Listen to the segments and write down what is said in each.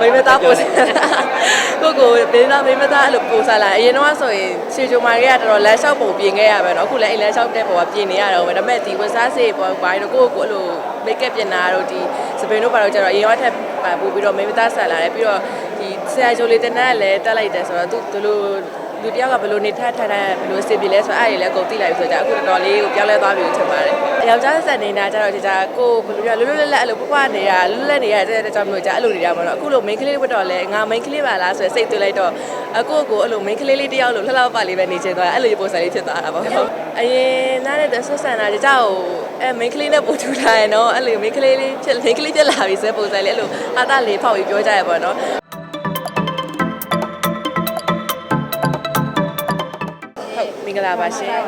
မိမသားပို့စားကိုကိုမင်းသားမိမသားအဲ့လိုပို့စားလာအရင်တော့ဆိုရင်ရှေချိုမာတွေကတော်တော်လမ်းလျှောက်ပုံပြင်ခဲ့ရပဲเนาะအခုလည်းအိမ်လမ်းလျှောက်တဲ့ပုံကပြင်နေရတော့ပဲဒါပေမဲ့ဒီဝတ်စားစေပေါ်ဘာလို့ကိုကိုအဲ့လိုမိတ်ကပ်ပြင်တာတို့ဒီစပင်တို့ဘာလို့ကျတော့အရင်ကထက်ပို့ပြီးတော့မိမသားဆက်လာတယ်ပြီးတော့ဒီဆရာချိုလေးတနက်လည်းတက်လိုက်တယ်ဆိုတော့သူဒီလိုလူတယောက်ကဘယ်လိုနေထထထဘယ်လိုစင်ပြေလဲဆိုတော့အဲ့ဒီလည်းအကုန်သိလိုက်ပြီဆိုတော့အခုတော်တော်လေးကိုပြောင်းလဲသွားပြီလို့ထင်ပါတယ်။ ယောက်ျားဆက်နေတာကျတော့ဒီကြကိုဘယ်လိုပြောလွတ်လွတ်လပ်လပ်အဲ့လိုပွားနေတာလွတ်လပ်နေရတဲ့ကြောင့်မျိုးကြအဲ့လိုနေတာပေါ့နော်အခုလို main ကလေးဝတ်တော့လဲငါ main ကလေးပါလားဆိုရယ်စိတ်သွင်းလိုက်တော့အခုကိုအဲ့လို main ကလေးလေးတယောက်လိုလှလှပပလေးပဲနေချင်သွားအဲ့လိုပုံစံလေးဖြစ်သွားတာပေါ့။အရင်နားတဲ့ဆွဆန်တာကြကြောက်အဲ main ကလေးနဲ့ပို့ထူထားရယ်နော်အဲ့လို main ကလေးလေးဖြစ် main ကလေးဖြစ်လာပြီဆိုပုံစံလေးအဲ့လိုဟာတာလေးဖောက်ပြီးပြောကြရပေါ့နော်။ မင်္ဂလာပါရှင်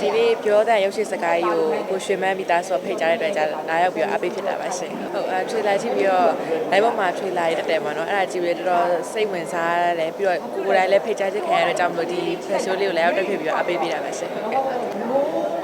ဒီနေ့ပြောတဲ့ရုပ်ရှင်စကားကြီးကိုကိုရွှေမန်းမိသားစုဖိတ်ကြားတဲ့အတွက်ကြာလာရောက်ပြီးတော့အားပေးဖြစ်တာပါရှင်ဟုတ်အဲထရေလာကြည့်ပြီးတော့ live ပေါ်မှာထရေလာရတက်တယ်ပေါ့နော်အဲ့ဒါကြည့်ပြီးတော့တော်တော်စိတ်ဝင်စားတယ်ပြီးတော့ကိုကိုယ်တိုင်လည်းဖိတ်ကြားချက်ခံရတဲ့ကြောင့်မလို့ဒီ special လေးကိုလာရောက်တက်ဖြစ်ပြီးတော့အားပေးပေးတာပါရှင်ဟုတ်ကဲ့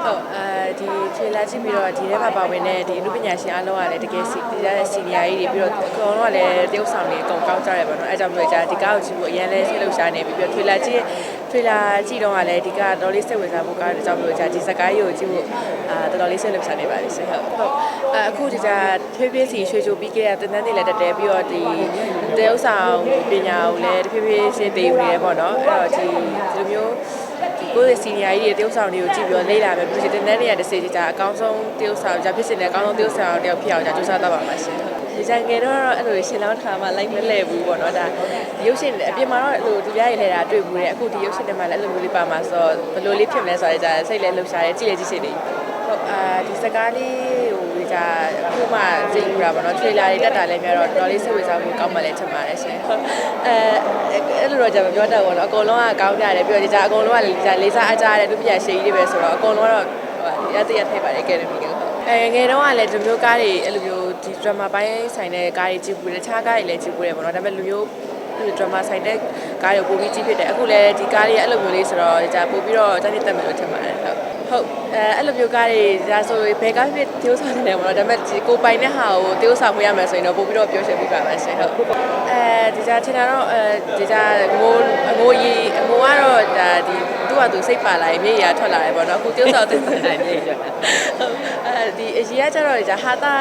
ဟုတ်အဲဒီထရေလာကြည့်ပြီးတော့ဒီထဲမှာပါဝင်တဲ့ဒီအမှုပညာရှင်အားလုံးကလည်းတကယ်စီတည်ရတဲ့စီနီယာကြီးတွေပြီးတော့အကုန်လုံးကလည်းတရုပ်ဆောင်တွေအကုန်ကောင်းကြတယ်ပေါ့နော်အဲကြောင့်မလို့ကြာဒီကားကိုကြည့်ဖို့အရင်လဲစိတ်လှုပ်ရှားနေပြီးပြီးတော့ထရေလာကြည့်ထရေလာကြည့်တော့ကလည်းဒီကတော်လေးစိတ်ဝင်စားဖို့ကားတဲ့ကြောင့်မလို့ကြာဒီစကားကြီးကိုကြည့်ဖို့အာတော်တော်လေးစိတ်လှုပ်ရှားနေပါလိမ့်ရှင်ဟုတ်ဟုတ်အခုဒီကဖြည်းဖြည်းစီရွှေချိုပြီးခဲ့တဲ့တန်းတန်းတွေလည်းတက်တယ်ပြီးတော့ဒီတရုပ်ဆောင်ပညာကိုလည်းတဖြည်းဖြည်းရှင်းသိနေတယ်ပေါ့နော်အဲ့တော့ဒီဒီလိုမျိုး ကိုယ့်ရဲ့စီနီယာကြီးတွေတရုပ်ဆောင်တွေကိုကြည့်ပြီးတော့လေ့လာမယ်ပြီးတော့ဒီတန်းတန်းတွေကတစ်စီကြအကောင်းဆုံးတရုပ်ဆောင်ကြဖြစ်စင်တဲ့အကောင်းဆုံးတရုပ်ဆောင်တယောက်ဖြစ်အောင်ကြိုးစားတော့ပါမှာရှင်ဟုတ်ဒီဇိုင်ငယ်တော့အဲ့လိုရှင်လောင်းတစ်ခါမှလိုက်မလဲဘူးပေါ့နော်ဒါရုပ်ရှင်အပြင်မှာတော့အဲ့လိုဒီပြားရည်လဲတာတွေ့ဘူးတယ်အခုဒီရုပ်ရှင်တွေမှာလည်းအဲ့လိုမျိုးလေးပါမှာဆိုတော့ဘယ်လိုလေးဖြစ်မလဲဆိုတော့ကြာစိတ်လဲလှုပ်ရှားတယ်ကြည့်လေကြည့်စီနေဟုတ်အာဒီစကားလေးဟိုဒီကအခုမှကြည့်ရတာပေါ့နော်ထရေလာတွေတက်တာလည်းများတော့တော်တော်လေးစိတ်ဝင်စားမှုကောင်းမှလည်းထင်ပါတယ်ရှင်ဟုတ်အဲအဲ့ လိုတော့ကြာမပြောတတ်ဘူးနော်အကုန်လုံးကကောင်းကြတယ်ပြီးတော့ဒီကြာအကုန်လုံးကလေးစားလေးစားအကြတဲ့လူပြရှေးကြီးတွေပဲဆိုတော့အကုန်လုံးကတော့ရတဲ့ရထိုက်ပါတယ်အကယ်ဒမီကအဲငယ်တော့ကလည်းဒီမျိုးကားတွေအဲ့လိုမျိုးဒီ drama ပိုင်းဆိုင်တဲ့ကားတွေကြည့်ဘူးတယ်တခြားကားတွေလည်းကြည့်ဘူးတယ်ပေါ့နော်ဒါပေမဲ့လူမျိုးဒီ drama ဆိုင်တဲ့ကားတွေပိုပြီးကြည့်ဖြစ်တယ်အခုလည်းဒီကားတွေအဲ့လိုမျိုးလေးဆိုတော့じゃပို့ပြီးတော့တန်းနေတက်မယ်လို့ထင်ပါတယ်ဟုတ် ဟုတ်အဲအဲ့လိုမျိုးကားတွေဒါဆိုဘယ်ကားဖြစ်တိုးဆောင်နေတယ်ပေါ့နော်ဒါပေမဲ့ဒီကိုပိုင်တဲ့ဟာကိုတိုးဆောင်ခွင့်ရမယ်ဆိုရင်တော့ပို့ပြီးတော့ပြောရှင်းပြပါပါရှင်ဟုတ်အဲဒီကြထင်တာတော့အဲဒီကြငိုငိုရီငိုကတော့ဒါဒီသူ့ဟာသူစိတ်ပါလာရင်မြေကြီးထွက်လာတယ်ပေါ့နော်အခုတိုးဆောင်တဲ့နိုင်မြေကြီးအဲ ဒီအရေးကကြတော့ဟာတာ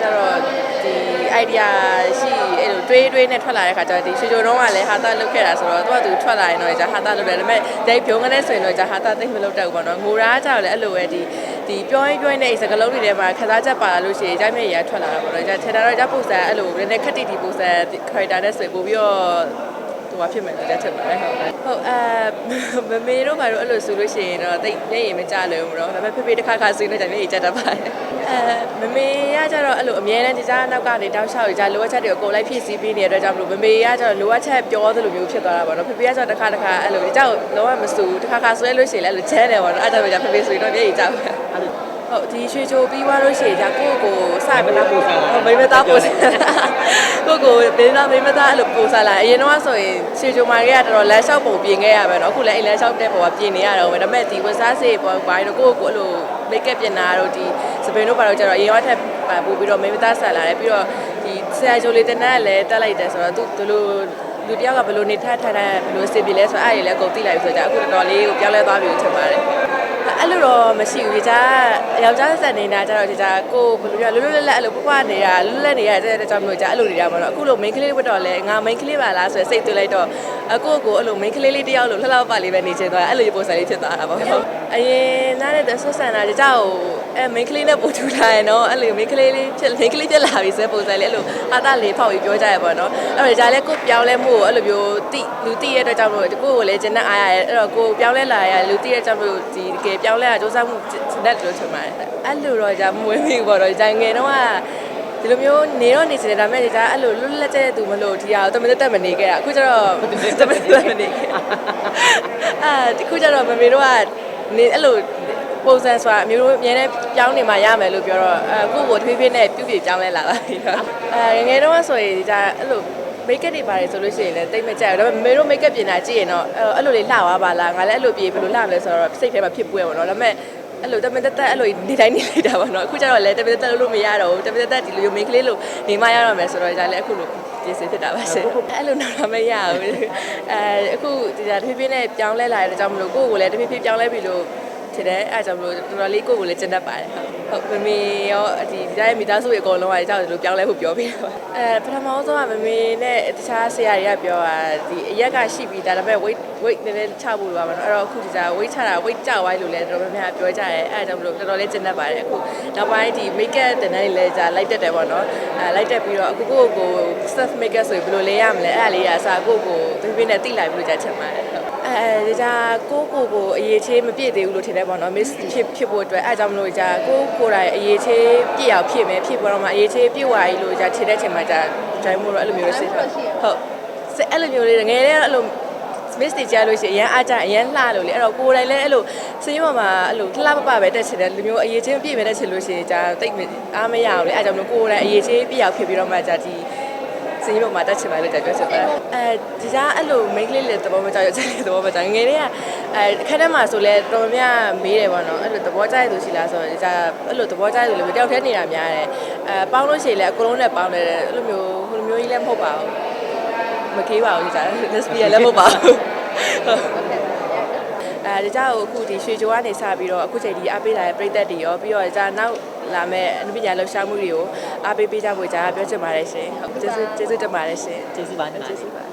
ကြတော့ဒီ idea ရှိအဲ့လိုတွေးတွေးနဲ့ထွက်လာတဲ့ခါကျတော့ဒီရှူဂျိုတော့ကလည်းဟာတာလုတ်ခဲ့တာဆိုတော့သူကသူထွက်လာရင်တော့ကြာဟာတာလုတ်တယ်ဒါပေမဲ့ဒိတ်ဖြုံးကနေဆိုရင်တော့ကြာဟာတာသိမလုတ်တတ်ဘူးပေါ့နော်ငိုရာကြတော့လည်းအဲ့လိုပဲဒီဒီပြောရင်ပြောနေတဲ့စကလုံးတွေထဲမှာခစားချက်ပါလာလို့ရှိရင်ကြိုက်မဲ့ရထွက်လာတာပေါ့နော်ကြာထင်တာတော့ကြာပုံစံအဲ့လိုနည်းနည်းခက်တိတီပုံစံ character နဲ့ဆွဲပို့ပြီးတော့ ဘာဖြစ်မယ်လဲထင်ပါတယ်ဟုတ်ဟုတ်အဲမမေတို့ဘာလို့အဲ့လိုဆိုလို့ရှိရင်တော့တိတ်မျက်ရည်မကျလို့ဘူးတော့ဒါပေမဲ့ဖေဖေတစ်ခါခါဆွေးနေကြမျက်ရည်ကျတတ်ပါတယ်အဲမမေကကျတော့အဲ့လိုအမြဲတမ်းကြကြနောက်ကနေတောက်လျှောက်ကြလိုအပ်ချက်တွေကိုအကုန်လိုက်ဖြည့်ဆည်းပေးနေတဲ့အတွက်ကြောင့်မလို့မမေကကျတော့လိုအပ်ချက်ပြောသလိုမျိုးဖြစ်သွားတာပေါ့နော်ဖေဖေကကျတော့တစ်ခါတစ်ခါအဲ့လိုကြောက်လုံးဝမစူတစ်ခါခါဆွဲလို့ရှိရင်လည်းအဲ့လိုချဲတယ်ပေါ့နော်အဲ့ဒါကြောင့်ဖေဖေဆိုရင်တော့မျက်ရည်ကျပါတယ်ဟုတ်ဒီရွှေချိုပြီးွားလို့ရှိရင်ဒါကိုယ့်ကိုစပြီးတော့ဟိုမိမသားပို့စ ကိုကိုမင်းသားမိမသားအဲ့လိုပူစားလာအရင်တော့ဆိုရင်ရွှေချိုမာတွေကတော်တော်လမ်းလျှောက်ပုံပြင်ခဲ့ရပဲเนาะအခုလည်းအိမ်လမ်းလျှောက်တဲ့ပုံကပြင်နေရတော့ပဲဒါပေမဲ့ဒီဝတ်စားစေပေါ်ဘာလို့ကိုကိုအဲ့လိုမိတ်ကပ်ပြင်တာတို့ဒီစပင်တို့ဘာလို့ကျတော့အရင်ကထက်ပို့ပြီးတော့မိမသားဆက်လာတယ်ပြီးတော့ဒီဆရာချိုလေးတနက်လည်းတက်လိုက်တယ်ဆိုတော့သူတို့လိုလူတယောက်ကဘယ်လိုနေထထထဘယ်လိုစင်ပြေလဲဆိုတော့အဲ့ဒီလည်းအကုန်သိလိုက်ပြီဆိုတော့အခုတော်တော်လေးကိုပြောင်းလဲသွားပြီလို့ထင်ပါတယ် အဲ့လိုတော့မရှိဘူးဒီကြားယောက်ျားဆက်နေတာကျတော့ဒီကြားကိုဘယ်လိုပြောလွတ်လွတ်လပ်လပ်အဲ့လိုပွားနေတာလွတ်လပ်နေရတဲ့ကြောင့်မလို့ကြားအဲ့လိုနေတာပေါ့နော်အခုလို main ကလေးဝတ်တော့လဲငါ main ကလေးပါလားဆိုရယ်စိတ်သွင်းလိုက်တော့အခုကိုအဲ့လို main ကလေးလေးတယောက်လိုလှလှပပလေးပဲနေချင်သွားအဲ့လိုပုံစံလေးဖြစ်သွားတာပေါ့ဟုတ်အရင်နားတဲ့ဆွဆန်တာဒီကြောက်အဲ main ကလေးနဲ့ပို့ထူထားရင်တော့အဲ့လို main ကလေးလေးဖြစ် main ကလေးဖြစ်လာပြီဆိုပုံစံလေးအဲ့လိုအာတာလေးဖောက်ပြီးပြောကြရပေါ့နော်အဲ့တော့ကြားလဲကိုပြောင်းလဲမှုကိုအဲ့လိုမျိုးတိလူတိရဲ့အတွက်ကြောင့်မလို့ကိုကိုလည်းကျန်တဲ့အားရရဲ့အဲ့တော့ကိုပြောင်းလဲလာရလူတိရဲ့ကြောင့်မလို့ဒီတကယ်ပြောင်းပြောင်းလဲတာစူးစမ်းမှုလက်လို့ထင်ပါတယ်အဲ့လိုတော့じゃမွေးမိဘောတော့ဂျိုင်ငယ်တော့ကဒီလိုမျိုးနေတော့နေစတယ်ဒါပေမဲ့ဒါအဲ့လိုလွတ်လပ်တဲ့သူမလို့ဒီဟာတမန်တက်မနေခဲ့တာအခုကျတော့တမန်တက်မနေခဲ့အာဒီခုကျတော့မမေတို့ကနေအဲ့လိုပုံစံဆိုတာအမျိုးမျိုးအမြဲတမ်းပြောင်းနေမှရမယ်လို့ပြောတော့အခုကိုထွေးထွေးနဲ့ပြုပြပြောင်းလဲလာပါပြီ။အဲငယ်တော့ဆိုရင်ဒါအဲ့လို မိတ်ကပ်တွေပါတယ်ဆိုလို့ရှိရင်လည်းတိတ်မကြိုက်ဘူးဒါပေမဲ့မေတို့မိတ်ကပ်ပြင်တာကြည့်ရင်တော့အဲ့လိုလေးလှသွားပါလားငါလည်းအဲ့လိုပြေဘယ်လိုလှမလဲဆိုတော့စိတ်ထဲမှာဖြစ်ပွေးပေါ့နော်ဒါပေမဲ့အဲ့လိုတမန်တက်တက်အဲ့လိုနေတိုင်းနေလိုက်တာပေါ့နော်အခုကျတော့လည်းတမန်တက်တက်လို့မရတော့ဘူးတမန်တက်တက်ဒီလိုမျိုး main ကလေးလို့နေမရတော့မယ်ဆိုတော့じゃလည်းအခုလိုပြင်ဆင်ဖြစ်တာပါရှင်အဲ့လိုတော့မရဘူးအဲအခုဒီကတဖြည်းဖြည်းနဲ့ပြောင်းလဲလာတဲ့ကြောင့်မလို့ကိုယ့်ကိုယ်လည်းတဖြည်းဖြည်းပြောင်းလဲပြီလို့ ထင်တယ်အဲကြောင့်မလို့တော်တော်လေးကိုယ့်ကိုယ်လည်းကျင့်တတ်ပါတယ်ဟုတ်ဟုတ်မမေရောဒီဒီတိုင်းမိသားစုတွေအကုန်လုံးကကြောက်တယ်လို့ပြောင်းလဲဖို့ပြောပြီးတော့အဲပထမဆုံးကမမေနဲ့တခြားဆရာတွေကပြောတာဒီအရက်ကရှိပြီးဒါပေမဲ့ weight weight နည်းနည်းချဖို့လိုပါမယ်နော်အဲ့တော့အခုဒီစား weight ချတာ weight ကျသွားလို့လည်းတော်တော်များများပြောကြတယ်အဲကြောင့်မလို့တော်တော်လေးကျင့်တတ်ပါတယ်အခုနောက်ပိုင်းဒီ make up တင်တဲ့လည်းကြာလိုက်တက်တယ်ပေါ့နော်အဲလိုက်တက်ပြီးတော့အခုကိုယ့်ကို self make up ဆိုရင်ဘယ်လိုလဲရမလဲအဲ့ဒါလေးကအစားကိုယ့်ကိုပြပြနဲ့တိလိုက်ပြီးလို့ကြာချင်ပါတယ်ဟုတ် အဲဒီကြာကိုယ့်ကိုယ်ကိုအရေးချေးမပြည့်သေးဘူးလို့ထင်တယ်ပေါ့နော် miss ဖြစ်ဖြစ်ဖို့အတွက်အဲကြောင့်မလို့ကြာကိုယ့်ကိုယ်တိုင်အရေးချေးပြည့်အောင်ဖြစ်မယ်ဖြစ်ပေါ်တော့မှအရေးချေးပြည့်ဝရေးလို့ကြာထင်တဲ့ချိန်မှာကြာဂျိုင်းမို့တော့အဲ့လိုမျိုးလေးစစ်ဟုတ်ဟုတ်စစ်အဲ့လိုမျိုးလေးငယ်လေးအဲ့လို miss တွေကြားလို့ရှိရင်အရန်အားကြအရန်လှလို့လေအဲ့တော့ကိုယ်တိုင်လည်းအဲ့လိုစင်းပေါ်မှာအဲ့လိုလှပပပဲတက်ချင်တယ်လူမျိုးအရေးချင်းပြည့်မယ်တက်ချင်လို့ရှိရင်ကြာတိတ်အားမရဘူးလေအဲ့ကြောင့်မလို့ကိုယ်တိုင်အရေးချင်းပြည့်အောင်ဖြစ်ပြီးတော့မှကြာဒီ စင်းပေါ်မှာတက်ချင်ပါလို့ကြာပြောချင်တယ်အဲဒီကြားအဲ့လို main လေးလေသဘောမကျရချက်လေးသဘောမကျငယ်လေးကအဲခက်ထဲမှာဆိုလဲတော်တော်များမေးတယ်ပေါ့နော်အဲ့လိုသဘောကျရသူရှိလားဆိုတော့ကြာအဲ့လိုသဘောကျရသူလည်းတယောက်တည်းနေတာများတယ်အဲပေါင်းလို့ရှိရင်လည်းအကုန်လုံးနဲ့ပေါင်းတယ်အဲ့လိုမျိုးဟိုလိုမျိုးကြီးလည်းမဟုတ်ပါဘူးမကေးပါဘူးကြာ lesbian လည်းမဟုတ်ပါဘူးအဲဒီကြောက်အခုဒီရွှေကြိုကနေစပြီးတော့အခုချိန်ဒီအားပေးလာတဲ့ပြည်သက်တွေရောပြီးတော့ကြာနောက် လာမဲ့အနုပညာလှူရှားမှုတွေကိုအားပေးပေးကြဖို့ကြာပြောချင်ပါတယ်ရှင်ဟုတ်ကျေးဇူးကျေးဇူးတင်ပါတယ်ရှင်ကျေးဇူးပါညီမကျေးဇူးပါ